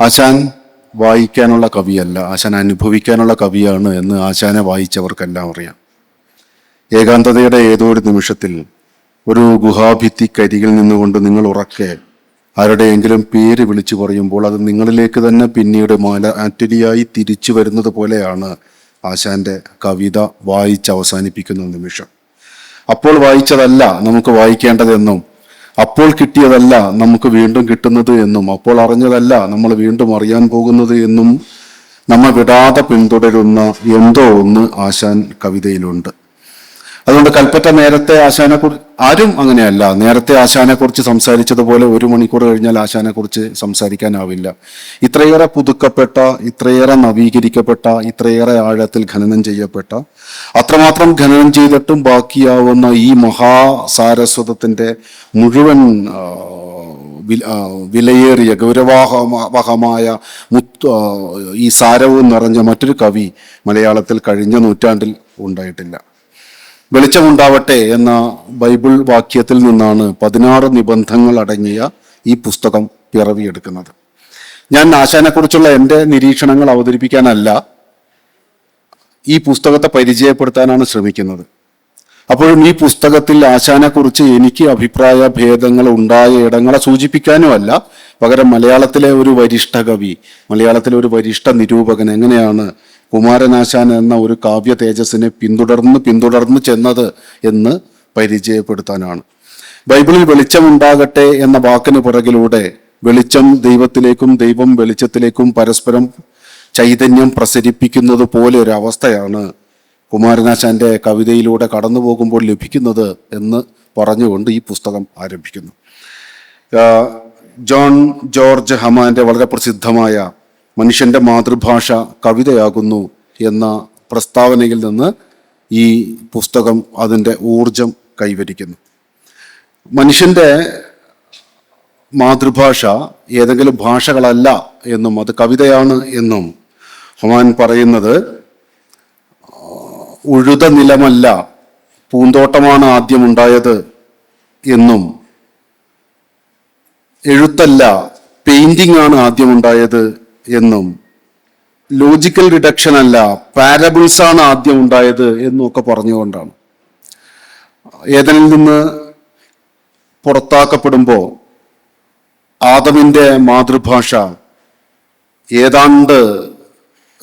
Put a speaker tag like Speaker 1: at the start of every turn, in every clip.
Speaker 1: ആശാൻ വായിക്കാനുള്ള കവിയല്ല. ആശാൻ അനുഭവിക്കാനുള്ള കവിയാണ് എന്ന് ആശാനെ വായിച്ചവർക്കെല്ലാം അറിയാം. ഏകാന്തതയുടെ ഏതോ ഒരു നിമിഷത്തിൽ ഒരു ഗുഹാഭിത്തിക്കരികിൽ നിന്നുകൊണ്ട് നിങ്ങൾ ഉറക്കെ ആരുടെയെങ്കിലും പേര് വിളിച്ചു പറയുമ്പോൾ അത് നിങ്ങളിലേക്ക് തന്നെ പിന്നീട് മാല ആറ്റലിയായി തിരിച്ചു വരുന്നത് പോലെയാണ് ആശാന്റെ കവിത വായിച്ച് അവസാനിപ്പിക്കുന്ന നിമിഷം. അപ്പോൾ വായിച്ചതല്ല നമുക്ക് വായിക്കേണ്ടതെന്നും അപ്പോൾ കിട്ടിയതല്ല നമുക്ക് വീണ്ടും കിട്ടുന്നത് എന്നും അപ്പോൾ അറിഞ്ഞതല്ല നമ്മൾ വീണ്ടും അറിയാൻ പോകുന്നത് എന്നും നമ്മൾ വിടാതെ പിന്തുടരുന്ന എന്തോ ഒന്ന് ആശാൻ കവിതയിലുണ്ട്. അതുകൊണ്ട് കൽപ്പറ്റ നേരത്തെ ആശാനെ ആരും അങ്ങനെയല്ല. നേരത്തെ ആശാനെ കുറിച്ച് സംസാരിച്ചതുപോലെ ഒരു മണിക്കൂർ കഴിഞ്ഞാൽ ആശാനെ കുറിച്ച് സംസാരിക്കാനാവില്ല. ഇത്രയേറെ പുതുക്കപ്പെട്ട ഇത്രയേറെ നവീകരിക്കപ്പെട്ട ഇത്രയേറെ ആഴത്തിൽ ഖനനം ചെയ്യപ്പെട്ട അത്രമാത്രം ഖനനം ചെയ്തിട്ടും ബാക്കിയാവുന്ന ഈ മഹാസാരസ്വതത്തിന്റെ മുഴുവൻ വില- വിലയേറിയ ഗൗരവാഹമായ മുത്ത് ഈ സാരവും നിറഞ്ഞ മറ്റൊരു കവി മലയാളത്തിൽ കഴിഞ്ഞ നൂറ്റാണ്ടിൽ ഉണ്ടായിട്ടില്ല. വെളിച്ചമുണ്ടാവട്ടെ എന്ന ബൈബിൾ വാക്യത്തിൽ നിന്നാണ് പതിനാറ് നിബന്ധങ്ങൾ അടങ്ങിയ ഈ പുസ്തകം പിറവിയെടുക്കുന്നത്. ഞാൻ ആശാനെക്കുറിച്ചുള്ള എന്റെ നിരീക്ഷണങ്ങൾ അവതരിപ്പിക്കാനല്ല ഈ പുസ്തകത്തെ പരിചയപ്പെടുത്താനാണ് ശ്രമിക്കുന്നത്. അപ്പോഴും ഈ പുസ്തകത്തിൽ ആശാനെക്കുറിച്ച് എനിക്ക് അഭിപ്രായ ഭേദങ്ങൾ ഉണ്ടായ ഇടങ്ങളെ സൂചിപ്പിക്കാനുമല്ല. പകരം മലയാളത്തിലെ ഒരു വരിഷ്ഠ കവി മലയാളത്തിലെ ഒരു വരിഷ്ഠ നിരൂപകൻ എങ്ങനെയാണ് കുമാരനാശാൻ എന്ന ഒരു കാവ്യ തേജസ്സിനെ പിന്തുടർന്ന് പിന്തുടർന്ന് ചെന്നത് എന്ന് പരിചയപ്പെടുത്താനാണ്. ബൈബിളിൽ വെളിച്ചമുണ്ടാകട്ടെ എന്ന വാക്കിന് പുറകിലൂടെ വെളിച്ചം ദൈവത്തിലേക്കും ദൈവം വെളിച്ചത്തിലേക്കും പരസ്പരം ചൈതന്യം പ്രസരിപ്പിക്കുന്നത് പോലെ ഒരു അവസ്ഥയാണ് കുമാരനാശാന്റെ കവിതയിലൂടെ കടന്നു പോകുമ്പോൾ ലഭിക്കുന്നത് എന്ന് പറഞ്ഞുകൊണ്ട് ഈ പുസ്തകം ആരംഭിക്കുന്നു. ജോൺ ജോർജ് ഹമാന്റെ വളരെ പ്രസിദ്ധമായ മനുഷ്യന്റെ മാതൃഭാഷ കവിതയാകുന്നു എന്ന പ്രസ്താവനയിൽ നിന്ന് ഈ പുസ്തകം അതിന്റെ ഊർജം കൈവരിക്കുന്നു. മനുഷ്യന്റെ മാതൃഭാഷ ഏതെങ്കിലും ഭാഷകളല്ല എന്നും അത് കവിതയാണ് എന്നും ഹുമാൻ പറയുന്നത് ഉഴുത നിലമല്ല പൂന്തോട്ടമാണ് ആദ്യമുണ്ടായത് എന്നും എഴുത്തല്ല പെയിന്റിംഗ് ആണ് ആദ്യം ഉണ്ടായത് എന്നും ലോജിക്കൽ റിഡക്ഷൻ അല്ല പാരബിൾസ് ആണ് ആദ്യം ഉണ്ടായത് എന്നൊക്കെ പറഞ്ഞുകൊണ്ടാണ്. ഏതനിൽ നിന്ന് പുറത്താക്കപ്പെടുമ്പോൾ ആദമിന്റെ മാതൃഭാഷ ഏതാണ്ട്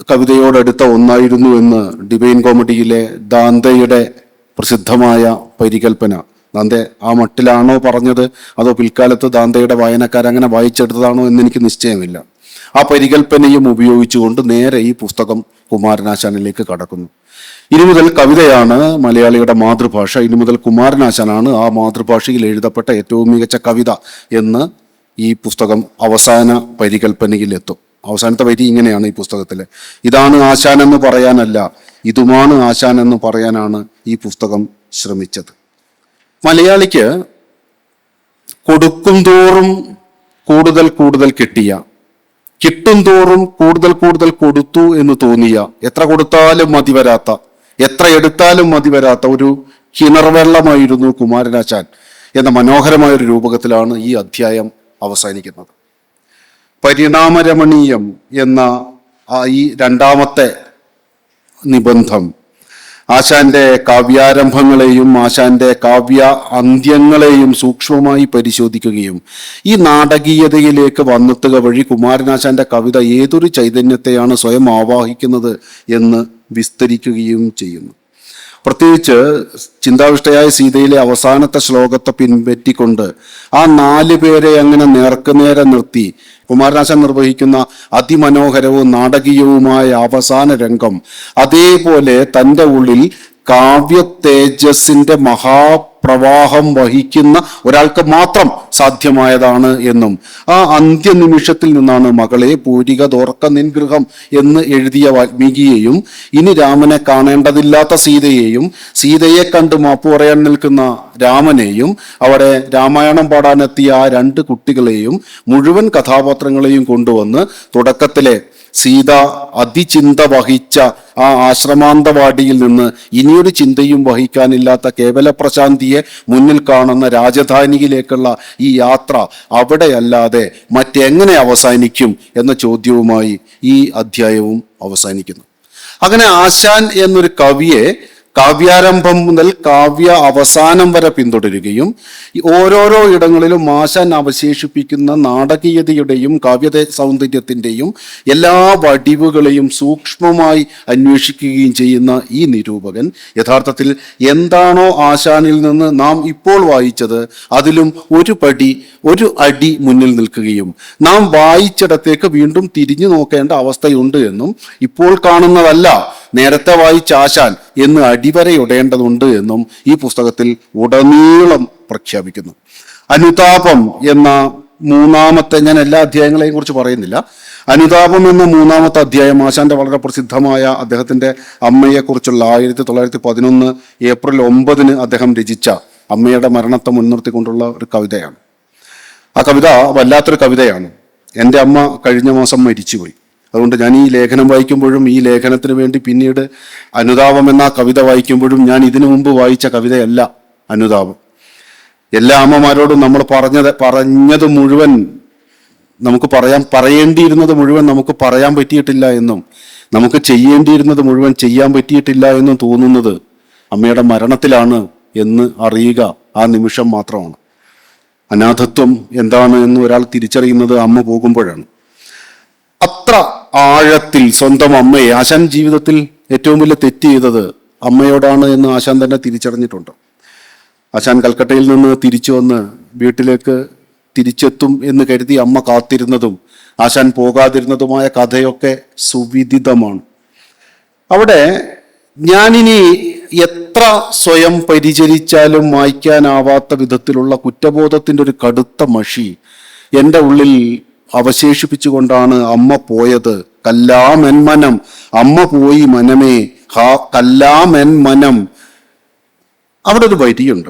Speaker 1: കവിതയോടടുത്ത ഒന്നായിരുന്നു എന്ന് ഡിവൈൻ കോമഡിയിലെ ദാന്തയുടെ പ്രസിദ്ധമായ പരികൽപ്പന. ദാന്തെ ആ മട്ടിലാണോ പറഞ്ഞത്? അതോ പിൽക്കാലത്ത് ദാന്തയുടെ വായനക്കാരങ്ങനെ വായിച്ചെടുത്തതാണോ എന്ന് എനിക്ക് നിശ്ചയമില്ല. ആ പരികൽപ്പനയും ഉപയോഗിച്ചുകൊണ്ട് നേരെ ഈ പുസ്തകം കുമാരനാശാനിലേക്ക് കടക്കുന്നു. ഇനി മുതൽ കവിതയാണ് മലയാളിയുടെ മാതൃഭാഷ. ഇനി മുതൽ കുമാരനാശാനാണ് ആ മാതൃഭാഷയിൽ എഴുതപ്പെട്ട ഏറ്റവും മികച്ച കവിത എന്ന് ഈ പുസ്തകം അവസാന പരികൽപ്പനയിൽ എത്തും അവസാനത്തെ വരി ഇങ്ങനെയാണ് ഈ പുസ്തകത്തിലെ. ഇതാണ് ആശാൻ എന്ന് പറയാനല്ല ഇതുമാണ് ആശാൻ എന്ന് പറയാനാണ് ഈ പുസ്തകം ശ്രമിച്ചത്. മലയാളിക്ക് കൊടുക്കും തോറും കൂടുതൽ കൂടുതൽ കിട്ടിയ കിട്ടും തോറും കൂടുതൽ കൂടുതൽ കൊടുത്തു എന്ന് തോന്നിയ എത്ര കൊടുത്താലും മതി വരാത്ത എത്ര എടുത്താലും മതി വരാത്ത ഒരു കിണർവെള്ളമായിരുന്നു കുമാരനാശാൻ എന്ന മനോഹരമായ ഒരു രൂപകത്തിലാണ് ഈ അധ്യായം അവസാനിക്കുന്നത്. പരിണാമരമണീയം എന്ന ഈ രണ്ടാമത്തെ നിബന്ധം ആശാന്റെ കാവ്യാരംഭങ്ങളെയും ആശാന്റെ കാവ്യ അന്ത്യങ്ങളെയും സൂക്ഷ്മമായി പരിശോധിക്കുകയും ഈ നാടകീയതയിലേക്ക് വന്നെത്തുക വഴി കുമാരനാശാന്റെ കവിത ഏതൊരു ചൈതന്യത്തെയാണ് സ്വയം ആവാഹിക്കുന്നത് എന്ന് വിസ്തരിക്കുകയും ചെയ്യുന്നു. പ്രത്യേകിച്ച് ചിന്താവിഷ്ടയായ സീതയിലെ അവസാനത്തെ ശ്ലോകത്തെ പിൻപറ്റിക്കൊണ്ട് ആ നാല് പേരെ അങ്ങനെ നേർക്കുനേരെ നിർത്തി കുമാരനാശൻ നിർവഹിക്കുന്ന അതിമനോഹരവും നാടകീയവുമായ അവസാന രംഗം. അതേപോലെ തന്റെ ഉള്ളിൽ കാവ്യ തേജസ്സിന്റെ മഹാപ്രവാഹം വഹിക്കുന്ന ഒരാൾക്ക് മാത്രം സാധ്യമായതാണ് എന്നും. ആ അന്ത്യനിമിഷത്തിൽ നിന്നാണ് മകളെ പൂരിക തോർക്ക നിൻഗൃഹം എന്ന് എഴുതിയ വാൽമീകിയെയും ഇനി രാമനെ കാണേണ്ടതില്ലാത്ത സീതയെയും സീതയെ കണ്ട് മാപ്പ് പറയാൻ നിൽക്കുന്ന രാമനെയും അവിടെ രാമായണം പാടാനെത്തിയ ആ രണ്ട് കുട്ടികളെയും മുഴുവൻ കഥാപാത്രങ്ങളെയും കൊണ്ടുവന്ന് തുടക്കത്തിലെ സീത അതിചിന്ത വഹിച്ച ആ ആശ്രമാന്തവാടിയിൽ നിന്ന് ഇനിയൊരു ചിന്തയും വഹിക്കാനില്ലാത്ത കേവല പ്രശാന്തിയെ മുന്നിൽ കാണുന്ന രാജധാനിയിലേക്കുള്ള ഈ യാത്ര അവിടെയല്ലാതെ മറ്റെങ്ങനെ അവസാനിക്കും എന്ന ചോദ്യവുമായി ഈ അധ്യായവും അവസാനിക്കുന്നു. അങ്ങനെ ആശാൻ എന്നൊരു കവിയെ കാവ്യാരംഭം മുതൽ കാവ്യ അവസാനം വരെ പിന്തുടരുകയും ഓരോരോ ഇടങ്ങളിലും ആശാൻ അവശേഷിപ്പിക്കുന്ന നാടകീയതയുടെയും കാവ്യ സൗന്ദര്യത്തിന്റെയും എല്ലാ വടിവുകളെയും സൂക്ഷ്മമായി അന്വേഷിക്കുകയും ചെയ്യുന്ന ഈ നിരൂപകൻ യഥാർത്ഥത്തിൽ എന്താണോ ആശാനിൽ നിന്ന് നാം ഇപ്പോൾ വായിച്ചത് അതിലും ഒരു പടി ഒരു അടി മുന്നിൽ നിൽക്കുകയും നാം വായിച്ചിടത്തേക്ക് വീണ്ടും തിരിഞ്ഞു നോക്കേണ്ട അവസ്ഥയുണ്ട് എന്നും ഇപ്പോൾ കാണുന്നതല്ല. നേരത്തെ വായിച്ച ആശാൻ എന്ന് അടിവരയിടേണ്ടതുണ്ട് എന്നും ഈ പുസ്തകത്തിൽ ഉടനീളം പ്രഖ്യാപിക്കുന്നു. അനുതാപം എന്ന മൂന്നാമത്തെ ഞാൻ എല്ലാ അധ്യായങ്ങളെയും കുറിച്ച് പറയുന്നില്ല. അനുതാപം എന്ന മൂന്നാമത്തെ അധ്യായം ആശാന്റെ വളരെ പ്രസിദ്ധമായ അദ്ദേഹത്തിന്റെ അമ്മയെക്കുറിച്ചുള്ള ആയിരത്തി തൊള്ളായിരത്തി പതിനൊന്ന് ഏപ്രിൽ ഒമ്പതിന് അദ്ദേഹം രചിച്ച അമ്മയുടെ മരണത്തെ മുൻനിർത്തിക്കൊണ്ടുള്ള ഒരു കവിതയാണ്. ആ കവിത വല്ലാത്തൊരു കവിതയാണ്. എന്റെ അമ്മ കഴിഞ്ഞ മാസം മരിച്ചുപോയി. അതുകൊണ്ട് ഞാൻ ഈ ലേഖനം വായിക്കുമ്പോഴും ഈ ലേഖനത്തിന് വേണ്ടി പിന്നീട് അനുതാപം എന്ന കവിത വായിക്കുമ്പോഴും ഞാൻ ഇതിനു മുമ്പ് വായിച്ച കവിതയല്ല അനുതാപം. എല്ലാ അമ്മമാരോടും നമ്മൾ പറഞ്ഞത് പറഞ്ഞത് മുഴുവൻ നമുക്ക് പറയാൻ പറയേണ്ടിയിരുന്നത് മുഴുവൻ നമുക്ക് പറയാൻ പറ്റിയിട്ടില്ല എന്നും നമുക്ക് ചെയ്യേണ്ടിയിരുന്നത് മുഴുവൻ ചെയ്യാൻ പറ്റിയിട്ടില്ല എന്നും തോന്നുന്നത് അമ്മയുടെ മരണത്തിലാണ് എന്ന് അറിയുക ആ നിമിഷം മാത്രമാണ്. അനാഥത്വം എന്താണ് എന്ന് ഒരാൾ തിരിച്ചറിയുന്നത് അമ്മ പോകുമ്പോഴാണ്. അത്ര ആഴത്തിൽ സ്വന്തം അമ്മയെ ആശാൻ ജീവിതത്തിൽ ഏറ്റവും വലിയ തെറ്റ് ചെയ്തത് അമ്മയോടാണ് എന്ന് ആശാൻ തന്നെ തിരിച്ചറിഞ്ഞിട്ടുണ്ട്. ആശാൻ കൽക്കട്ടയിൽ നിന്ന് തിരിച്ചു വന്ന് വീട്ടിലേക്ക് തിരിച്ചെത്തും എന്ന് കരുതി അമ്മ കാത്തിരുന്നതും ആശാൻ പോകാതിരുന്നതുമായ കഥയൊക്കെ സുവിദിതമാണ്. അവിടെ ഞാനിനി എത്ര സ്വയം പരിചരിച്ചാലും മായ്ക്കാനാവാത്ത വിധത്തിലുള്ള കുറ്റബോധത്തിന്റെ ഒരു കടുത്ത മഷി എന്റെ ഉള്ളിൽ അവശേഷിപ്പിച്ചുകൊണ്ടാണ് അമ്മ പോയത്. കല്ലാമെന്മനം. അമ്മ പോയി മനമേ. ഹാ കല്ലാമെന്മനം. അവിടെ ഒരു വരിയുണ്ട്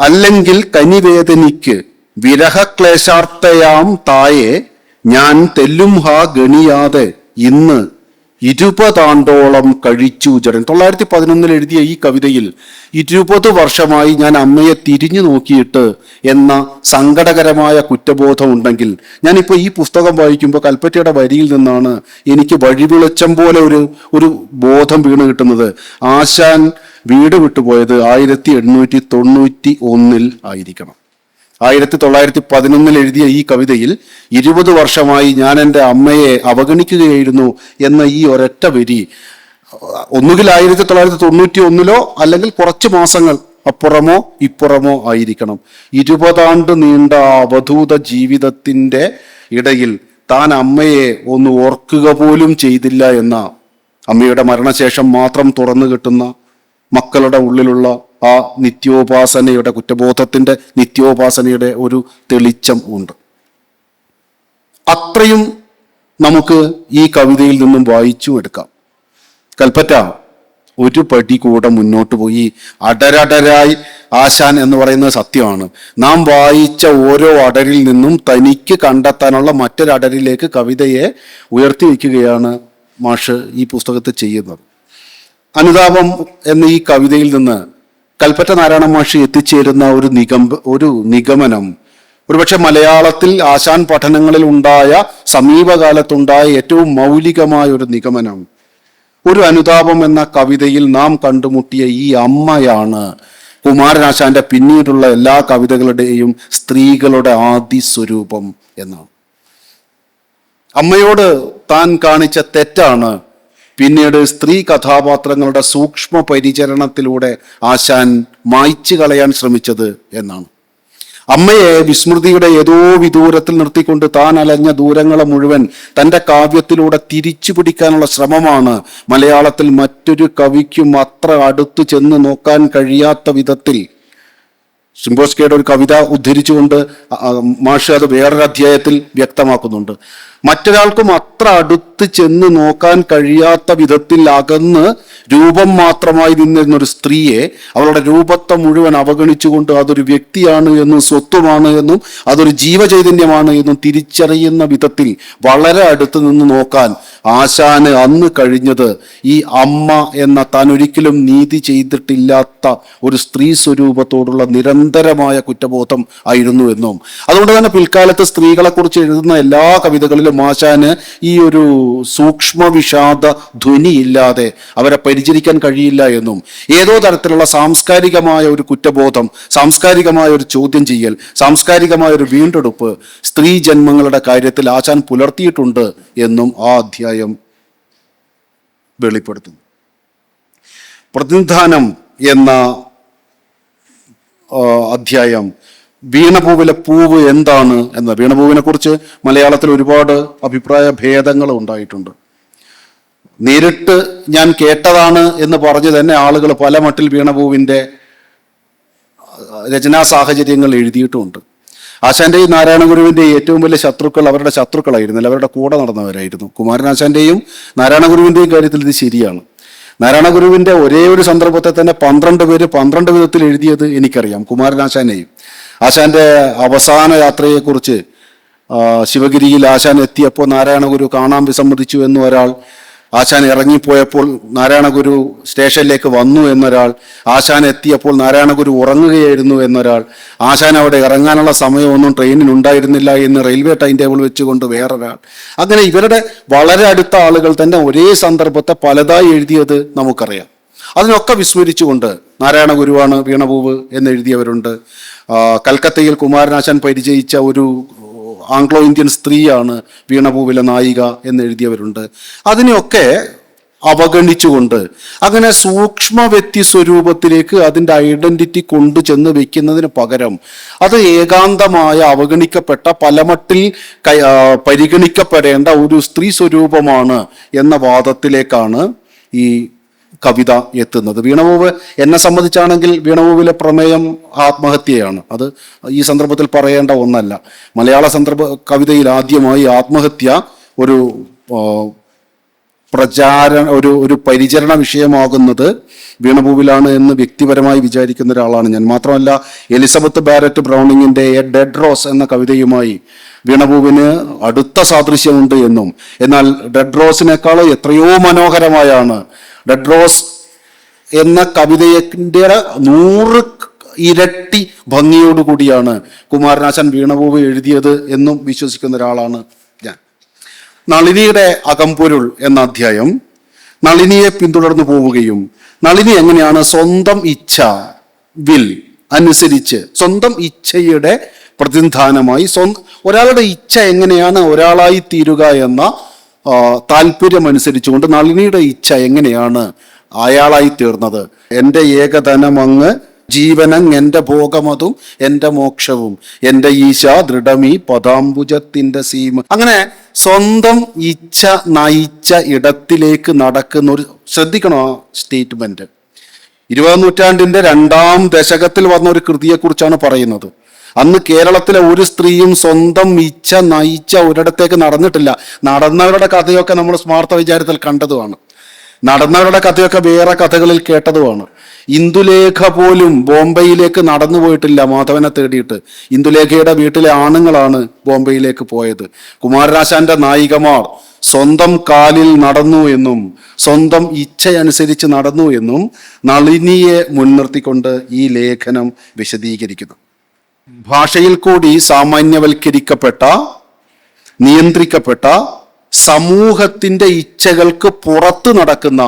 Speaker 1: അല്ലെങ്കിൽ കനിവേദനിക്ക് വിരഹക്ലേശാർത്ഥയാം തായെ. ഞാൻ തെല്ലും ഹാ ഗണിയാതെ ഇന്ന് ഇരുപതാണ്ടോളം കഴിച്ചു ജഡൻ തൊള്ളായിരത്തി പതിനൊന്നിൽ എഴുതിയ ഈ കവിതയിൽ ഇരുപത് വർഷമായി ഞാൻ അമ്മയെ തിരിഞ്ഞു നോക്കിയിട്ട് എന്ന സങ്കടകരമായ കുറ്റബോധം ഉണ്ടെങ്കിൽ ഞാനിപ്പോൾ ഈ പുസ്തകം വായിക്കുമ്പോൾ കൽപ്പറ്റയുടെ വരിയിൽ നിന്നാണ് എനിക്ക് വഴിവിളച്ചം പോലെ ഒരു ഒരു ബോധം വീണ് കിട്ടുന്നത്. ആശാൻ വീട് വിട്ടുപോയത് ആയിരത്തി എണ്ണൂറ്റി തൊണ്ണൂറ്റി ഒന്നിൽ ആയിരിക്കണം. ആയിരത്തി തൊള്ളായിരത്തി പതിനൊന്നിൽ എഴുതിയ ഈ കവിതയിൽ ഇരുപത് വർഷമായി ഞാൻ എന്റെ അമ്മയെ അവഗണിക്കുകയായിരുന്നു എന്ന ഈ ഒരൊറ്റ വരി ഒന്നുകിൽ ആയിരത്തി തൊള്ളായിരത്തി തൊണ്ണൂറ്റി ഒന്നിലോ അല്ലെങ്കിൽ കുറച്ച് മാസങ്ങൾ അപ്പുറമോ ഇപ്പുറമോ ആയിരിക്കണം. ഇരുപതാണ്ട് നീണ്ട അവധൂത ജീവിതത്തിന്റെ ഇടയിൽ താൻ അമ്മയെ ഒന്ന് ഓർക്കുക പോലും ചെയ്തില്ല എന്ന അമ്മയുടെ മരണശേഷം മാത്രം തുറന്നു കിട്ടുന്ന മക്കളുടെ ഉള്ളിലുള്ള ആ നിത്യോപാസനയുടെ കുറ്റബോധത്തിന്റെ നിത്യോപാസനയുടെ ഒരു തെളിച്ചം ഉണ്ട്. അത്രയും നമുക്ക് ഈ കവിതയിൽ നിന്നും വായിച്ചു എടുക്കാം. കൽപ്പറ്റ ഒരു പടി കൂടെ മുന്നോട്ട് പോയി. അടരടരായി ആശാൻ എന്ന് പറയുന്നത് സത്യമാണ്. നാം വായിച്ച ഓരോ അടരിൽ നിന്നും തനിക്ക് കണ്ടെത്താനുള്ള മറ്റൊരു അടരിലേക്ക് കവിതയെ ഉയർത്തി വയ്ക്കുകയാണ് മാഷ് ഈ പുസ്തകത്തിൽ ചെയ്യുന്നത്. അനുതാപം എന്ന ഈ കവിതയിൽ നിന്ന് കൽപ്പറ്റ നാരായണ മാഷി എത്തിച്ചേരുന്ന ഒരു നിഗംബ ഒരു നിഗമനം. ഒരുപക്ഷെ മലയാളത്തിൽ ആശാൻ പഠനങ്ങളിൽ ഉണ്ടായ സമീപകാലത്തുണ്ടായ ഏറ്റവും മൗലികമായ ഒരു നിഗമനം. ഒരു അനുതാപം എന്ന കവിതയിൽ നാം കണ്ടുമുട്ടിയ ഈ അമ്മയാണ് കുമാരനാശാന്റെ പിന്നീടുള്ള എല്ലാ കവിതകളുടെയും സ്ത്രീകളുടെ ആദി സ്വരൂപം എന്നാണ്. അമ്മയോട് താൻ കാണിച്ച തെറ്റാണ്. പിന്നീട് സ്ത്രീ കഥാപാത്രങ്ങളുടെ സൂക്ഷ്മ പരിചരണത്തിലൂടെ ആശാൻ മായ്ച്ചു കളയാൻ ശ്രമിച്ചത് എന്നാണ്. അമ്മയെ വിസ്മൃതിയുടെ ഏതോ വിദൂരത്തിൽ നിർത്തിക്കൊണ്ട് താൻ അലഞ്ഞ ദൂരങ്ങളെ മുഴുവൻ തന്റെ കാവ്യത്തിലൂടെ തിരിച്ചു പിടിക്കാനുള്ള ശ്രമമാണ് മലയാളത്തിൽ മറ്റൊരു കവിക്കും അത്ര അടുത്തു ചെന്ന് നോക്കാൻ കഴിയാത്ത വിധത്തിൽ. സിംബോസ്കയുടെ ഒരു കവിത ഉദ്ധരിച്ചുകൊണ്ട് മാഷ് അത് വേറൊരു അധ്യായത്തിൽ വ്യക്തമാക്കുന്നുണ്ട്. മറ്റൊരാൾക്കും അത്ര അടുത്ത് ചെന്ന് നോക്കാൻ കഴിയാത്ത വിധത്തിൽ അകന്ന് രൂപം മാത്രമായി നിന്നിരുന്ന ഒരു സ്ത്രീയെ അവളുടെ രൂപത്തെ മുഴുവൻ അവഗണിച്ചുകൊണ്ട് അതൊരു വ്യക്തിയാണ് എന്നും സ്വത്വമാണ് എന്നും അതൊരു ജീവചൈതന്യമാണ് എന്നും തിരിച്ചറിയുന്ന വിധത്തിൽ വളരെ അടുത്ത് നിന്ന് നോക്കാൻ ആശാന് അന്ന് കഴിഞ്ഞത് ഈ അമ്മ എന്ന താൻ ഒരിക്കലും നീതി ചെയ്തിട്ടില്ലാത്ത ഒരു സ്ത്രീ സ്വരൂപത്തോടുള്ള നിരന്തരമായ കുറ്റബോധം ആയിരുന്നു എന്നും. അതുകൊണ്ട് തന്നെ പിൽക്കാലത്ത് സ്ത്രീകളെ കുറിച്ച് എഴുതുന്ന എല്ലാ കവിതകളിലും ആശാന് ഈ ഒരു സൂക്ഷ്മ വിഷാദ ധ്വനിയില്ലാതെ അവരെ പരിചരിക്കാൻ കഴിയില്ല എന്നും ഏതോ തരത്തിലുള്ള സാംസ്കാരികമായ ഒരു കുറ്റബോധം സാംസ്കാരികമായ ഒരു ചോദ്യം ചെയ്യൽ സാംസ്കാരികമായ ഒരു വീണ്ടെടുപ്പ് സ്ത്രീ ജന്മങ്ങളുടെ കാര്യത്തിൽ ആശാൻ പുലർത്തിയിട്ടുണ്ട് എന്നും ആ അധ്യായം വെളിപ്പെടുത്തുന്നു. പ്രതിനിധാനം എന്ന അധ്യായം വീണപൂവിലെ പൂവ് എന്താണ് എന്ന വീണപൂവിനെ കുറിച്ച് മലയാളത്തിൽ ഒരുപാട് അഭിപ്രായ ഭേദങ്ങൾ ഉണ്ടായിട്ടുണ്ട്. നേരിട്ട് ഞാൻ കേട്ടതാണ് എന്ന് പറഞ്ഞ് തന്നെ ആളുകൾ പല മട്ടിൽ വീണപൂവിന്റെ രചനാ സാഹചര്യങ്ങൾ എഴുതിയിട്ടുമുണ്ട് ആശാന്റെയും നാരായണഗുരുവിന്റെയും ഏറ്റവും വലിയ ശത്രുക്കൾ അവരുടെ ശത്രുക്കളായിരുന്നില്ല അവരുടെ കൂടെ നടന്നവരായിരുന്നു. കുമാരനാശാന്റെയും നാരായണഗുരുവിന്റെയും കാര്യത്തിൽ ഇത് ശരിയാണ്. നാരായണഗുരുവിന്റെ ഒരേ ഒരു സന്ദർഭത്തെ തന്നെ പന്ത്രണ്ട് പേര് പന്ത്രണ്ട് വിധത്തിൽ എഴുതിയത് എനിക്കറിയാം കുമാരനാശാനെയും ആശാന്റെ അവസാന യാത്രയെക്കുറിച്ച് കുറിച്ച് ശിവഗിരിയിൽ ആശാൻ എത്തിയപ്പോൾ നാരായണഗുരു കാണാൻ വിസമ്മതിച്ചു എന്ന് ഒരാൾ ആശാൻ ഇറങ്ങിപ്പോയപ്പോൾ നാരായണഗുരു സ്റ്റേഷനിലേക്ക് വന്നു എന്നൊരാൾ ആശാൻ എത്തിയപ്പോൾ നാരായണഗുരു ഉറങ്ങുകയായിരുന്നു എന്നൊരാൾ ആശാൻ അവിടെ ഇറങ്ങാനുള്ള സമയമൊന്നും ട്രെയിനിൽ ഉണ്ടായിരുന്നില്ല എന്ന് റെയിൽവേ ടൈം ടേബിൾ വെച്ചുകൊണ്ട് വേറൊരാൾ. അങ്ങനെ ഇവരുടെ വളരെ അടുത്ത ആളുകൾ തന്നെ ഒരേ സന്ദർഭത്തെ പലതായി എഴുതിയത് നമുക്കറിയാം. അതിനൊക്കെ വിസ്മരിച്ചുകൊണ്ട് നാരായണ ഗുരുവാണ് വീണപൂവ് എന്നെഴുതിയവരുണ്ട്. കൽക്കത്തയിൽ കുമാരനാശാൻ പരിചയിച്ച ഒരു ആംഗ്ലോ ഇന്ത്യൻ സ്ത്രീയാണ് വീണപൂവിലെ നായിക എന്നെഴുതിയവരുണ്ട്. അതിനെയൊക്കെ അവഗണിച്ചുകൊണ്ട് അങ്ങനെ സൂക്ഷ്മ വ്യക്തി സ്വരൂപത്തിലേക്ക് അതിന്റെ ഐഡന്റിറ്റി കൊണ്ടുചെന്ന് വെക്കുന്നതിന് പകരം അത് ഏകാന്തമായ അവഗണിക്കപ്പെട്ട പലമട്ടിൽ പരിഗണിക്കപ്പെടേണ്ട ഒരു സ്ത്രീ സ്വരൂപമാണ് എന്ന വാദത്തിലേക്കാണ് ഈ കവിത എത്തുന്നത്. വീണവൂവ് എന്നെ സംബന്ധിച്ചാണെങ്കിൽ വീണവൂവിലെ പ്രമേയം ആത്മഹത്യയാണ്. അത് ഈ സന്ദർഭത്തിൽ പറയേണ്ട ഒന്നല്ല. മലയാള സന്ദർഭ കവിതയിൽ ആദ്യമായി ആത്മഹത്യ ഒരു പ്രചാര ഒരു ഒരു പരിചരണ വിഷയമാകുന്നത് വീണഭൂവിലാണ് എന്ന് വ്യക്തിപരമായി വിചാരിക്കുന്ന ഒരാളാണ് ഞാൻ. മാത്രമല്ല എലിസബത്ത് ബാരറ്റ് ബ്രൗണിങ്ങിന്റെ എ ഡെഡ് റോസ് എന്ന കവിതയുമായി വീണഭൂവിന് അടുത്ത സാദൃശ്യമുണ്ട് എന്നും. എന്നാൽ ഡെഡ് റോസിനേക്കാൾ എത്രയോ മനോഹരമായാണ് ഡെഡ് റോസ് എന്ന കവിതയുടെ നൂറ് ഇരട്ടി ഭംഗിയോടുകൂടിയാണ് കുമാരനാശൻ വീണപൂവ് എഴുതിയത് എന്നും വിശ്വസിക്കുന്ന ഒരാളാണ് ഞാൻ. നളിനിയുടെ അകമ്പൊരുൾ എന്ന അധ്യായം നളിനിയെ പിന്തുടർന്നു പോവുകയും നളിനി എങ്ങനെയാണ് സ്വന്തം ഇച്ഛ വിൽ അനുസരിച്ച് സ്വന്തം ഇച്ഛയുടെ പ്രതിനിധാനമായി സ്വന്തം ഒരാളുടെ ഇച്ഛ എങ്ങനെയാണ് ഒരാളായി തീരുക എന്ന ആ, താല്പര്യം അനുസരിച്ചുകൊണ്ട് നളിനിയുടെ ഇച്ഛ എങ്ങനെയാണ് അയാളായി തീർന്നത്? എന്റെ ഏകധനം അങ്ങ് ജീവനം എന്റെ ഭോഗമതും എന്റെ മോക്ഷവും എന്റെ ഈശ ദൃഢമി പദാംബുജത്തിന്റെ സീമ. അങ്ങനെ സ്വന്തം ഇച്ഛ നയിച്ച ഇടത്തിലേക്ക് നടക്കുന്ന ഒരു ശ്രദ്ധിക്കണം ആ സ്റ്റേറ്റ്മെന്റ്? ഇരുപതാം നൂറ്റാണ്ടിന്റെ രണ്ടാം ദശകത്തിൽ വന്ന ഒരു കൃതിയെക്കുറിച്ചാണ് പറയുന്നത്. അന്ന് കേരളത്തിലെ ഒരു സ്ത്രീയും സ്വന്തം ഇച്ഛ നയിച്ച ഒരിടത്തേക്ക് നടന്നിട്ടില്ല. നടന്നവരുടെ കഥയൊക്കെ നമ്മൾ സ്മാർത്ഥ വിചാരത്തിൽ കണ്ടതുമാണ്. നടന്നവരുടെ കഥയൊക്കെ വേറെ കഥകളിൽ കേട്ടതുമാണ്. ഇന്ദുലേഖ പോലും ബോംബെയിലേക്ക് നടന്നു പോയിട്ടില്ല മാധവനെ തേടിയിട്ട്. ഇന്ദുലേഖയുടെ വീട്ടിലെ ആണുങ്ങളാണ് ബോംബെയിലേക്ക് പോയത്. കുമാരനാശാന്റെ നായികമാർ സ്വന്തം കാലിൽ നടന്നു എന്നും സ്വന്തം ഇച്ഛയനുസരിച്ച് നടന്നു എന്നും നളിനിയെ മുൻനിർത്തിക്കൊണ്ട് ഈ ലേഖനം വിശദീകരിക്കുന്നു. ഭാഷയിൽ കൂടി സാമാന്യവൽക്കരിക്കപ്പെട്ട നിയന്ത്രിക്കപ്പെട്ട സമൂഹത്തിന്റെ ഇച്ഛകൾക്ക് പുറത്ത് നടക്കുന്ന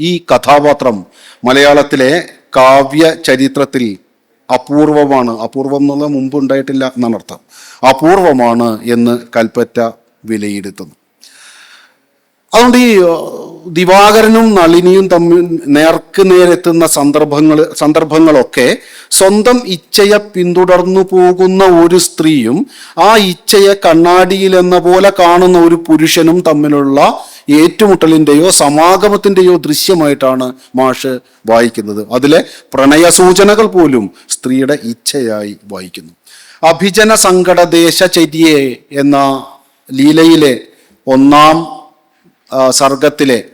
Speaker 1: ഈ കഥാപാത്രം മലയാളത്തിലെ കാവ്യ ചരിത്രത്തിൽ അപൂർവമാണ്. അപൂർവം എന്നുള്ള മുമ്പ് ഉണ്ടായിട്ടില്ല എന്നാണ് അർത്ഥം. അപൂർവമാണ് എന്ന് കൽപ്പറ്റ വിലയിരുത്തുന്നു. അതുകൊണ്ട് ഈ ദിവാകരനും നളിനിയും തമ്മിൽ നേർക്ക് നേരെത്തുന്ന സന്ദർഭങ്ങൾ സന്ദർഭങ്ങളൊക്കെ സ്വന്തം ഇച്ഛയെ പിന്തുടർന്നു പോകുന്ന ഒരു സ്ത്രീയും ആ ഇച്ഛയെ കണ്ണാടിയിൽ എന്ന പോലെ കാണുന്ന ഒരു പുരുഷനും തമ്മിലുള്ള ഏറ്റുമുട്ടലിന്റെയോ സമാഗമത്തിന്റെയോ ദൃശ്യമായിട്ടാണ് മാഷ് വായിക്കുന്നത്. അതിലെ പ്രണയ സൂചനകൾ പോലും സ്ത്രീയുടെ ഇച്ഛയായി വായിക്കുന്നു. അഭിജന സങ്കട ചര്യെ എന്ന ലീലയിലെ ഒന്നാം സർഗത്തിലെ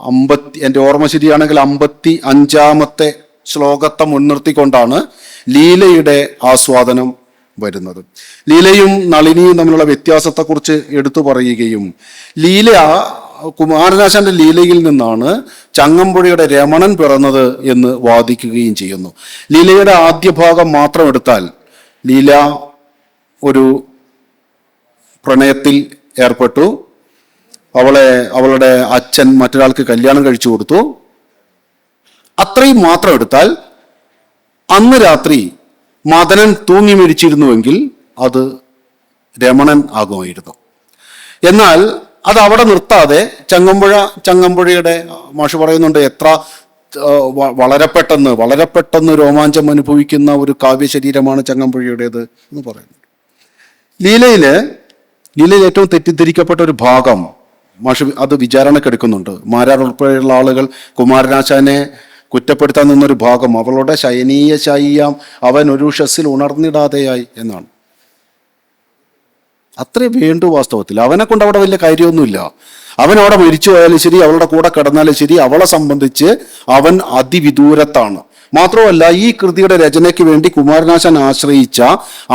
Speaker 1: അമ്പത്തി എന്റെ ഓർമ്മ ശരിയാണെങ്കിൽ അമ്പത്തി അഞ്ചാമത്തെ ശ്ലോകത്തെ മുൻനിർത്തിക്കൊണ്ടാണ് ലീലയുടെ ആസ്വാദനം വരുന്നത്. ലീലയും നളിനിയും തമ്മിലുള്ള വ്യത്യാസത്തെക്കുറിച്ച് എടുത്തു പറയുകയും ലീല കുമാരനാശാന്റെ ലീലയിൽ നിന്നാണ് ചങ്ങമ്പുഴയുടെ രമണൻ പിറന്നത് എന്ന് വാദിക്കുകയും ചെയ്യുന്നു. ലീലയുടെ ആദ്യ ഭാഗം മാത്രം എടുത്താൽ ലീല ഒരു പ്രണയത്തിൽ ഏർപ്പെട്ടു. അവളെ അവളുടെ അച്ഛൻ മറ്റൊരാൾക്ക് കല്യാണം കഴിച്ചു കൊടുത്തു. അത്രയും മാത്രം എടുത്താൽ അന്ന് രാത്രി മദനൻ തൂങ്ങി മരിച്ചിരുന്നുവെങ്കിൽ അത് രമണൻ ആകുമായിരുന്നു. എന്നാൽ അത് അവിടെ നിർത്താതെ ചങ്ങമ്പുഴ ചങ്ങമ്പുഴയുടെ മാഷ് പറയുന്നുണ്ട് എത്ര വളരെ പെട്ടെന്ന് വളരെ പെട്ടെന്ന് രോമാഞ്ചം അനുഭവിക്കുന്ന ഒരു കാവ്യശരീരമാണ് ചങ്ങമ്പുഴയുടേത് എന്ന് പറയുന്നു ലീലയിലെ ലീലയിൽ ഏറ്റവും തെറ്റിദ്ധരിക്കപ്പെട്ട ഒരു ഭാഗം മാഷ് അത് വിചാരണക്കെടുക്കുന്നുണ്ട് മാരാർ ഉൾപ്പെടെയുള്ള ആളുകൾ കുമാരനാശാനെ കുറ്റപ്പെടുത്താൻ നിന്നൊരു ഭാഗം അവളുടെ ശയനീയ ശയ്യാം അവൻ ഒരു ഷസ്സിൽ ഉണർന്നിടാതെയായി എന്നാണ്. അത്രേ വേണ്ടു വാസ്തവത്തിൽ. അവനെ കൊണ്ട് അവിടെ വലിയ കാര്യമൊന്നുമില്ല. അവൻ അവിടെ മരിച്ചു പോയാലും ശരി അവളുടെ കൂടെ കിടന്നാലും ശരി അവളെ സംബന്ധിച്ച് അവൻ അതിവിദൂരത്താണ്. മാത്രമല്ല ഈ കൃതിയുടെ രചനയ്ക്ക് വേണ്ടി കുമാരനാശൻ ആശ്രയിച്ച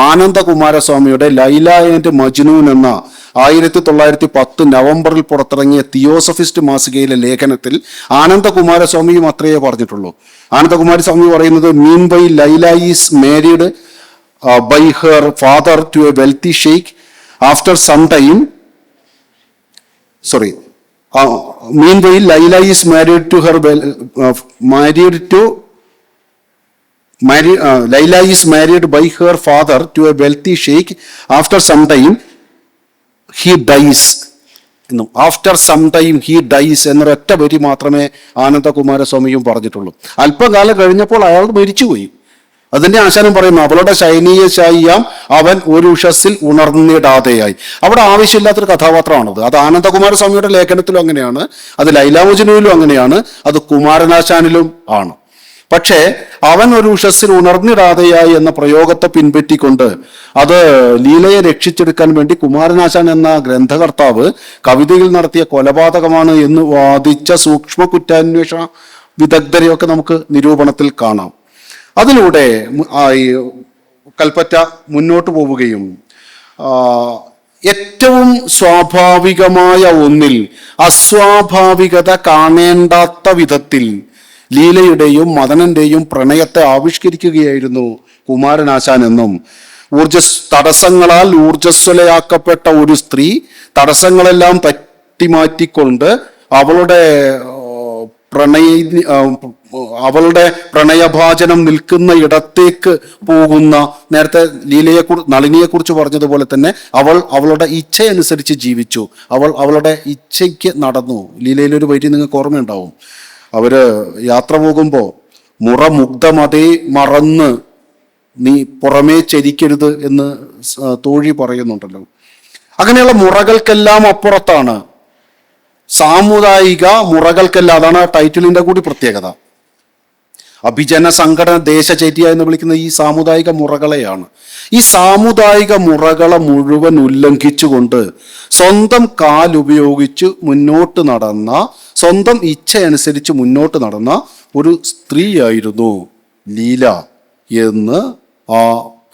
Speaker 1: ആനന്ദകുമാരസ്വാമിയുടെ ലൈല ആൻഡ് മജ്നൂൻ എന്ന ആയിരത്തി തൊള്ളായിരത്തി പത്ത് നവംബറിൽ പുറത്തിറങ്ങിയ തിയോസഫിസ്റ്റ് മാസികയിലെ ലേഖനത്തിൽ ആനന്ദകുമാരസ്വാമിയും അത്രയേ പറഞ്ഞിട്ടുള്ളൂ. ആനന്ദകുമാരസ്വാമി പറയുന്നത് mean by Laila is married by her father to a wealthy sheikh after some time sorry mean by Laila is married to her married uh, married ഈസ് uh, laila is married by her father to a after some time he dies. എന്നും after some time he dies എന്നൊരൊറ്റ വരി മാത്രമേ ആനന്ദകുമാരസ്വാമിയും പറഞ്ഞിട്ടുള്ളൂ. അല്പകാലം കഴിഞ്ഞപ്പോൾ അയാൾ മരിച്ചുപോയി. അതിന്റെ ആശാനം പറയുന്നു അവളുടെ ശൈനീയ ശായിയാം. അവൻ ഒരു ഉഷസ്സിൽ ഉണർന്നിടാതെയായി. അവിടെ ആവശ്യമില്ലാത്തൊരു കഥാപാത്രമാണത്. അത് ആനന്ദകുമാരസ്വാമിയുടെ ലേഖനത്തിലും അങ്ങനെയാണ്. അത് ലൈലാമോചനയിലും അങ്ങനെയാണ്. അത് കുമാരനാശാനിലും ആണ്. പക്ഷേ അവൻ ഒരു ഉഷസ്സിൽ ഉണർന്നിടാതെയായി എന്ന പ്രയോഗത്തെ പിൻപറ്റിക്കൊണ്ട് അത് ലീലയെ രക്ഷിച്ചെടുക്കാൻ വേണ്ടി കുമാരനാശാൻ എന്ന ഗ്രന്ഥകർത്താവ് കവിതയിൽ നടത്തിയ കൊലപാതകമാണ് എന്ന് വാദിച്ച സൂക്ഷ്മ കുറ്റാന്വേഷണ വിദഗ്ധരെയൊക്കെ നമുക്ക് നിരൂപണത്തിൽ കാണാം. അതിലൂടെ കൽപ്പറ്റ മുന്നോട്ട് പോവുകയും ഏറ്റവും സ്വാഭാവികമായ ഒന്നിൽ അസ്വാഭാവികത കാണേണ്ടാത്ത വിധത്തിൽ ലീലയുടെയും മദനന്റെയും പ്രണയത്തെ ആവിഷ്കരിക്കുകയായിരുന്നു കുമാരനാശാൻ എന്നും. ഊർജസ് തടസ്സങ്ങളാൽ ഊർജസ്വലയാക്കപ്പെട്ട ഒരു സ്ത്രീ തടസ്സങ്ങളെല്ലാം തട്ടിമാറ്റിക്കൊണ്ട് അവളുടെ പ്രണയ അവളുടെ പ്രണയഭാചനം നിൽക്കുന്ന ഇടത്തേക്ക് പോകുന്ന നേരത്തെ ലീലയെ കുറി നളിനിയെ കുറിച്ച് പറഞ്ഞതുപോലെ തന്നെ അവൾ അവളുടെ ഇച്ഛയനുസരിച്ച് ജീവിച്ചു. അവൾ അവളുടെ ഇച്ഛയ്ക്ക് നടന്നു. ലീലയിലൊരു വൈറ്റി നിങ്ങൾക്ക് ഓർമ്മയുണ്ടാവും. അവർ യാത്ര പോകുമ്പോൾ മുറ മുഗ്ധമതേ മറന്ന് നീ പുറമേ ചരിക്കരുത് എന്ന് തോഴി പറയുന്നുണ്ടല്ലോ. അങ്ങനെയുള്ള മുറകൾക്കെല്ലാം അപ്പുറത്താണ്. സാമുദായിക മുറകൾക്കെല്ലാം അതാണ് ആ ടൈറ്റിലിന്റെ കൂടി പ്രത്യേകത. അഭിജന സംഘടന ദേശചര്യ എന്ന് വിളിക്കുന്ന ഈ സാമുദായിക മുറകളെയാണ്. ഈ സാമുദായിക മുറകളെ മുഴുവൻ ഉല്ലംഘിച്ചുകൊണ്ട് സ്വന്തം കാലുപയോഗിച്ച് മുന്നോട്ട് നടന്ന സ്വന്തം ഇച്ഛയനുസരിച്ച് മുന്നോട്ട് നടന്ന ഒരു സ്ത്രീയായിരുന്നു ലീല എന്ന് ആ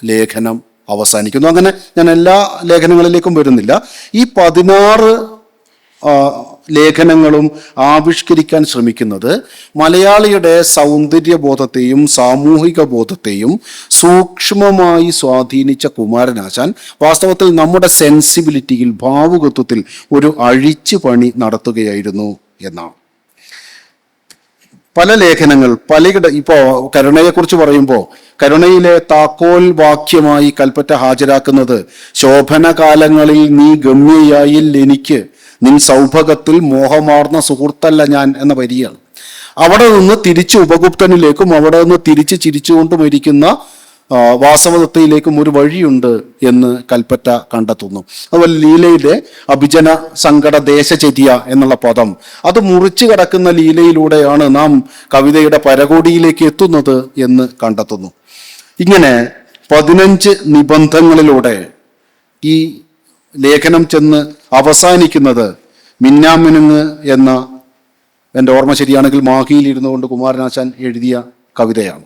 Speaker 1: ലേഖനം അവസാനിക്കുന്നു. അങ്ങനെ ഞാൻ എല്ലാ ലേഖനങ്ങളിലേക്കും വരുന്നില്ല. ഈ പതിനാറ് ലേഖനങ്ങളും ആവിഷ്കരിക്കാൻ ശ്രമിക്കുന്നത് മലയാളിയുടെ സൗന്ദര്യബോധത്തെയും സാമൂഹിക ബോധത്തെയും സൂക്ഷ്മമായി സ്വാധീനിച്ച കുമാരനാശാൻ വാസ്തവത്തിൽ നമ്മുടെ സെൻസിബിലിറ്റിയിൽ ഭാവുകത്വത്തിൽ ഒരു അഴിച്ചു പണി നടത്തുകയായിരുന്നു എന്നാണ്. പല ലേഖനങ്ങൾ പലയിട ഇപ്പോ കരുണയെക്കുറിച്ച് പറയുമ്പോൾ കരുണയിലെ താക്കോൽ വാക്യമായി കൽപ്പറ്റ ഹാജരാക്കുന്നത് ശോഭന കാലങ്ങളിൽ നീ ഗമ്യയായിൽ എനിക്ക് നിൻ സൗഭഗത്തിൽ മോഹമാർന്ന സുഹൃത്തല്ല ഞാൻ എന്ന വരിയാണ് അവിടെ നിന്ന് തിരിച്ച് ഉപഗുപ്തനിലേക്കും അവിടെ നിന്ന് തിരിച്ച് ചിരിച്ചുകൊണ്ടും ഇരിക്കുന്ന വാസവദത്തയിലേക്കും ഒരു വഴിയുണ്ട് എന്ന് കൽപ്പറ്റ കണ്ടെത്തുന്നു. അതുപോലെ ലീലയിലെ അഭിജന സങ്കട ദേശചര്യ എന്നുള്ള പദം. അത് മുറിച്ചു കിടക്കുന്ന ലീലയിലൂടെയാണ് നാം കവിതയുടെ പരകോടിയിലേക്ക് എത്തുന്നത് എന്ന് കണ്ടെത്തുന്നു. ഇങ്ങനെ പതിനഞ്ച് നിബന്ധങ്ങളിലൂടെ ഈ ലേഖനം ചെന്ന് അവസാനിക്കുന്നത് മിന്നാമിനുങ്ങ് എന്ന എന്റെ ഓർമ്മ ശരിയാണെങ്കിൽ മാഹിയിൽ ഇരുന്നുകൊണ്ട് കുമാരനാശാൻ എഴുതിയ കവിതയാണ്.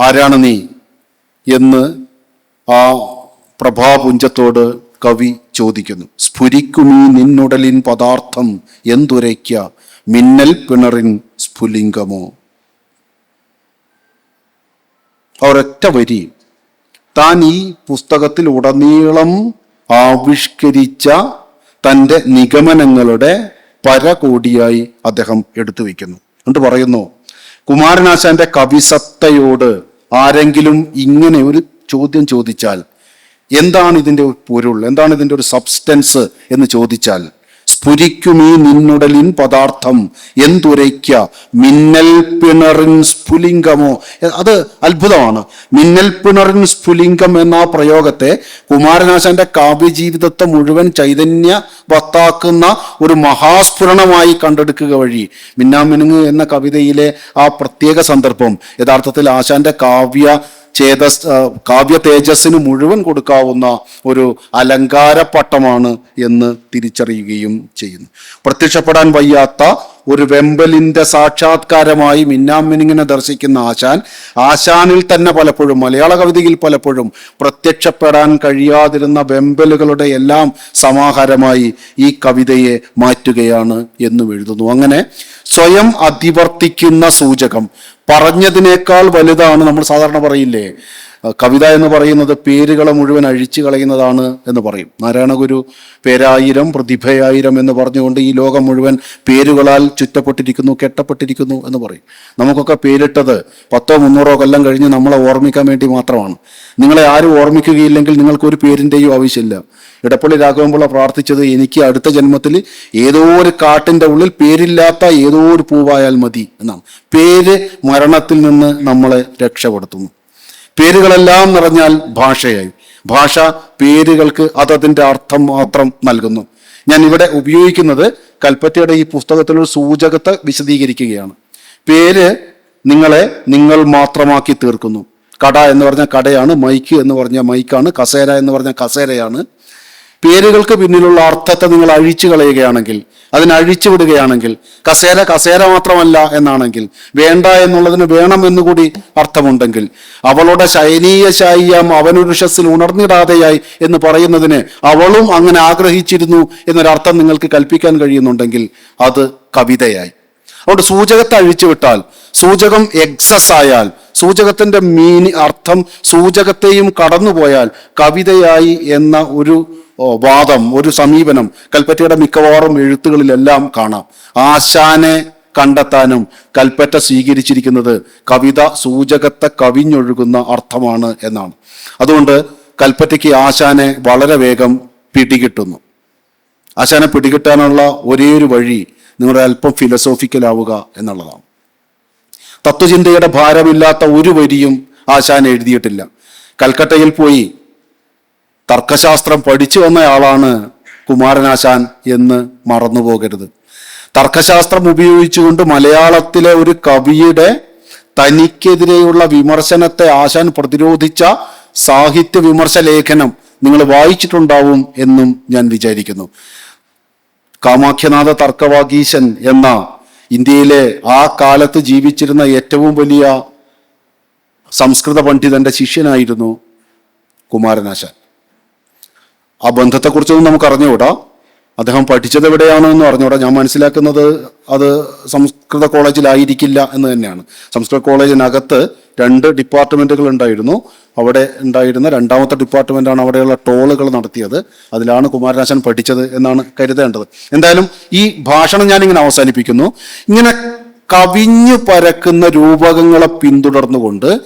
Speaker 1: ആരാണ് നീ എന്ന് ആ പ്രഭാപുഞ്ചത്തോട് കവി ചോദിക്കുന്നു. സ്ഫുരിക്കുമീ നിന്നുടലിൻ പദാർത്ഥം എന്തുരയ്ക്ക? മിന്നൽ പിണറിൻ സ്ഫുലിംഗമോ? ഒരൊറ്റ വരി താൻ ഈ പുസ്തകത്തിൽ ഉടനീളം ആവിഷ്കരിച്ച തന്റെ നിഗമനങ്ങളുടെ പരകോടിയായി അദ്ദേഹം എടുത്തു വയ്ക്കുന്നു. എന്നിട്ട് പറയുന്നു? കുമാരനാശാന്റെ കവിസത്തയോട് ആരെങ്കിലും ഇങ്ങനെ ഒരു ചോദ്യം ചോദിച്ചാൽ എന്താണ് ഇതിന്റെ പൊരുൾ? എന്താണ് ഇതിന്റെ ഒരു സബ്സ്റ്റൻസ് എന്ന് ചോദിച്ചാൽ സ്ഫുരിക്കുമീ നിന്നുടലിൻ പദാർത്ഥം. എന്തുരയ്ക്ക? മിന്നൽ പിണറിൻ സ്ഫുലിംഗമോ? അത് അത്ഭുതമാണ്. മിന്നൽ പിണറിൻ സ്ഫുലിംഗം എന്ന പ്രയോഗത്തെ കുമാരനാശാന്റെ കാവ്യജീവിതത്തെ മുഴുവൻ ചൈതന്യ വത്താക്കുന്ന ഒരു മഹാസ്ഫുരണമായി കണ്ടെടുക്കുക വഴി. മിന്നാമിനുങ്ങ് എന്ന കവിതയിലെ ആ പ്രത്യേക സന്ദർഭം യഥാർത്ഥത്തിൽ ആശാന്റെ കാവ്യ ചേതസ് ആ, കാവ്യ തേജസ്സിന് മുഴുവൻ കൊടുക്കാവുന്ന ഒരു അലങ്കാരപ്പട്ടമാണ് എന്ന് തിരിച്ചറിയുകയും ചെയ്യുന്നു. പ്രത്യക്ഷപ്പെടാൻ വയ്യാത്ത ഒരു വെമ്പലിന്റെ സാക്ഷാത്കാരമായി മിന്നാമിനിങ്ങിനെ ദർശിക്കുന്ന ആശാൻ ആശാനിൽ തന്നെ പലപ്പോഴും മലയാള കവിതയിൽ പലപ്പോഴും പ്രത്യക്ഷപ്പെടാൻ കഴിയാതിരുന്ന വെമ്പലുകളുടെ എല്ലാം സമാഹാരമായി ഈ കവിതയെ മാറ്റുകയാണ് എന്നും എഴുതുന്നു. അങ്ങനെ സ്വയം അധിവർത്തിക്കുന്ന സൂചകം പറഞ്ഞതിനേക്കാൾ വലുതാണ് നമ്മൾ സാധാരണ പറയില്ലേ? കവിത എന്ന് പറയുന്നത് പേരുകളെ മുഴുവൻ അഴിച്ചു കളയുന്നതാണ് എന്ന് പറയും. നാരായണഗുരു പേരായിരം പ്രതിഭയായിരം എന്ന് പറഞ്ഞുകൊണ്ട് ഈ ലോകം മുഴുവൻ പേരുകളാൽ ചുറ്റപ്പെട്ടിരിക്കുന്നു കെട്ടപ്പെട്ടിരിക്കുന്നു എന്ന് പറയും. നമുക്കൊക്കെ പേരിട്ടത് പത്തോ മുന്നൂറോ കൊല്ലം കഴിഞ്ഞ് നമ്മളെ ഓർമ്മിക്കാൻ വേണ്ടി മാത്രമാണ്. നിങ്ങളെ ആരും ഓർമ്മിക്കുകയില്ലെങ്കിൽ നിങ്ങൾക്ക് ഒരു പേരിന്റെയും ആവശ്യമില്ല. ഇടപ്പള്ളി രാഘവൻപിള്ള പ്രാർത്ഥിച്ചത് എനിക്ക് അടുത്ത ജന്മത്തിൽ ഏതോ ഒരു കാട്ടിന്റെ ഉള്ളിൽ പേരില്ലാത്ത ഏതോ ഒരു പൂവായാൽ മതി എന്നാണ്. പേര് മരണത്തിൽ നിന്ന് നമ്മളെ രക്ഷപ്പെടുത്തുന്നു. പേരുകളെല്ലാം നിറഞ്ഞാൽ ഭാഷയായി. ഭാഷ പേരുകൾക്ക് അതതിന്റെ അർത്ഥം മാത്രം നൽകുന്നു. ഞാൻ ഇവിടെ ഉപയോഗിക്കുന്നത് കൽപ്പറ്റയുടെ ഈ പുസ്തകത്തിലൊരു സൂചകത്തെ വിശദീകരിക്കുകയാണ്. പേര് നിങ്ങളെ നിങ്ങൾ മാത്രമാക്കി തീർക്കുന്നു. കട എന്ന് പറഞ്ഞ കടയാണ് മൈക്ക് എന്ന് പറഞ്ഞ മൈക്കാണ് കസേര എന്ന് പറഞ്ഞ കസേരയാണ്. പേരുകൾക്ക് പിന്നിലുള്ള അർത്ഥത്തെ നിങ്ങൾ അഴിച്ചു കളയുകയാണെങ്കിൽ അതിനെ അഴിച്ചു വിടുകയാണെങ്കിൽ കസേര കസേര മാത്രമല്ല എന്നാണെങ്കിൽ വേണ്ട എന്നുള്ളതിന് വേണം എന്നുകൂടി അർത്ഥമുണ്ടെങ്കിൽ അവളുടെ ശയനീയ ശായിയാം അവനുരുഷസ്സിൽ ഉണർന്നിടാതെയായി എന്ന് പറയുന്നതിന് അവളും അങ്ങനെ ആഗ്രഹിച്ചിരുന്നു എന്നൊരർത്ഥം നിങ്ങൾക്ക് കൽപ്പിക്കാൻ കഴിയുന്നുണ്ടെങ്കിൽ അത് കവിതയായി. അതുകൊണ്ട് സൂചകത്തെ അഴിച്ചു വിട്ടാൽ സൂചകം എക്സസ് ആയാൽ സൂചകത്തിന്റെ മീനി അർത്ഥം സൂചകത്തെയും കടന്നുപോയാൽ കവിതയായി എന്ന ഒരു വാദം ഒരു സമീപനം കൽപ്പറ്റയുടെ മിക്കവാറും എഴുത്തുകളിലെല്ലാം കാണാം. ആശാനെ കണ്ടെത്താനും കൽപ്പറ്റ സ്വീകരിച്ചിരിക്കുന്നത് കവിത സൂചകത്തെ കവിഞ്ഞൊഴുകുന്ന അർത്ഥമാണ് എന്നാണ്. അതുകൊണ്ട് കൽപ്പറ്റയ്ക്ക് ആശാനെ വളരെ വേഗം പിടികിട്ടുന്നു. ആശാനെ പിടികിട്ടാനുള്ള ഒരേ ഒരു വഴി നിങ്ങളുടെ അല്പം ഫിലോസോഫിക്കൽ ആവുക എന്നുള്ളതാണ്. തത്വചിന്തയുടെ ഭാരമില്ലാത്ത ഒരു വരിയും ആശാൻ എഴുതിയിട്ടില്ല. കൽക്കട്ടയിൽ പോയി തർക്കശാസ്ത്രം പഠിച്ചു വന്നയാളാണ് കുമാരനാശാൻ എന്ന് മറന്നുപോകരുത്. തർക്കശാസ്ത്രം ഉപയോഗിച്ചുകൊണ്ട് മലയാളത്തിലെ ഒരു കവിയുടെ തനിക്കെതിരെയുള്ള വിമർശനത്തെ ആശാൻ പ്രതിരോധിച്ച സാഹിത്യ വിമർശ ലേഖനം നിങ്ങൾ വായിച്ചിട്ടുണ്ടാവും എന്നും ഞാൻ വിചാരിക്കുന്നു. കാമാഖ്യനാഥ തർക്കവാഗീശൻ എന്ന ഇന്ത്യയിലെ ആ കാലത്ത് ജീവിച്ചിരുന്ന ഏറ്റവും വലിയ സംസ്കൃത പണ്ഡിതന്റെ ശിഷ്യനായിരുന്നു കുമാരനാശാൻ. ആ ബന്ധത്തെക്കുറിച്ചൊന്നും നമുക്ക് അറിഞ്ഞുകൂടാ അദ്ദേഹം പഠിച്ചത് എവിടെയാണെന്ന് അറിഞ്ഞുകൂടാ. ഞാൻ മനസ്സിലാക്കുന്നത് അത് സംസ്കൃത കോളേജിലായിരിക്കില്ല എന്ന് തന്നെയാണ്. സംസ്കൃത കോളേജിനകത്ത് രണ്ട് ഡിപ്പാർട്ട്മെന്റുകൾ ഉണ്ടായിരുന്നു. അവിടെ ഉണ്ടായിരുന്ന രണ്ടാമത്തെ ഡിപ്പാർട്ട്മെന്റാണ് അവിടെയുള്ള ടോളുകൾ നടത്തിയത്. അതിലാണ് കുമാരനാശൻ പഠിച്ചത് എന്നാണ് കരുതേണ്ടത്. എന്തായാലും ഈ ഭാഷണം ഞാനിങ്ങനെ അവസാനിപ്പിക്കുന്നു. ഇങ്ങനെ കവിഞ്ഞു പരക്കുന്ന രൂപകങ്ങളെ പിന്തുടർന്നുകൊണ്ട്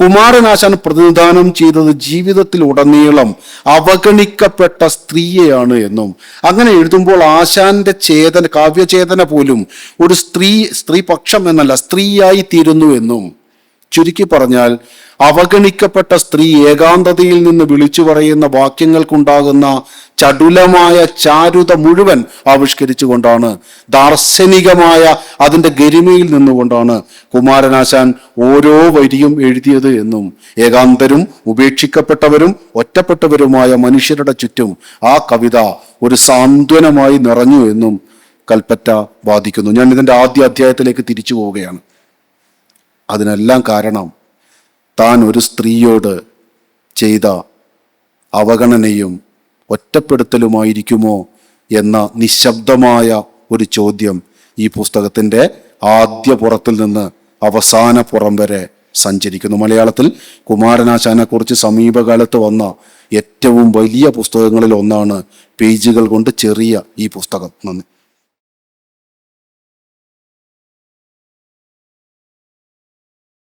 Speaker 1: കുമാരനാശാൻ പ്രതിനിധാനം ചെയ്തത് ജീവിതത്തിൽ ഉടനീളം അവഗണിക്കപ്പെട്ട സ്ത്രീയെയാണ് എന്നും അങ്ങനെ എഴുതുമ്പോൾ ആശാന്റെ ചേതന കാവ്യചേതന പോലും ഒരു സ്ത്രീ സ്ത്രീപക്ഷം എന്നല്ല സ്ത്രീയായി തീരുന്നു എന്നും ചുരുക്കി പറഞ്ഞാൽ അവഗണിക്കപ്പെട്ട സ്ത്രീ ഏകാന്തതയിൽ നിന്ന് വിളിച്ചു പറയുന്ന വാക്യങ്ങൾക്കുണ്ടാകുന്ന ചടുലമായ ചാരുത മുഴുവൻ ആവിഷ്കരിച്ചുകൊണ്ടാണ് ദാർശനികമായ അതിന്റെ ഗരിമയിൽ നിന്നുകൊണ്ടാണ് കുമാരനാശാൻ ഓരോ വരിയും എഴുതിയത് എന്നും ഏകാന്തരും ഉപേക്ഷിക്കപ്പെട്ടവരും ഒറ്റപ്പെട്ടവരുമായ മനുഷ്യരുടെ ചുറ്റും ആ കവിത ഒരു സാന്ത്വനമായി നിറഞ്ഞു എന്നും കൽപ്പറ്റ വാദിക്കുന്നു. ഞാൻ ഇതിന്റെ ആദ്യ അധ്യായത്തിലേക്ക് തിരിച്ചു പോവുകയാണ്. അതിനെല്ലാം കാരണം താൻ ഒരു സ്ത്രീയോട് ചെയ്ത അവഗണനയും ഒറ്റപ്പെടുത്തലുമായിരിക്കുമോ എന്ന നിശബ്ദമായ ഒരു ചോദ്യം ഈ പുസ്തകത്തിന്റെ ആദ്യ പുറത്തിൽ നിന്ന് അവസാന പുറം വരെ സഞ്ചരിക്കുന്നു. മലയാളത്തിൽ കുമാരനാശാനെക്കുറിച്ച് സമീപകാലത്ത് വന്ന ഏറ്റവും വലിയ പുസ്തകങ്ങളിൽ ഒന്നാണ് പേജുകൾ കൊണ്ട് ചെറിയ ഈ പുസ്തകം. നന്ദി.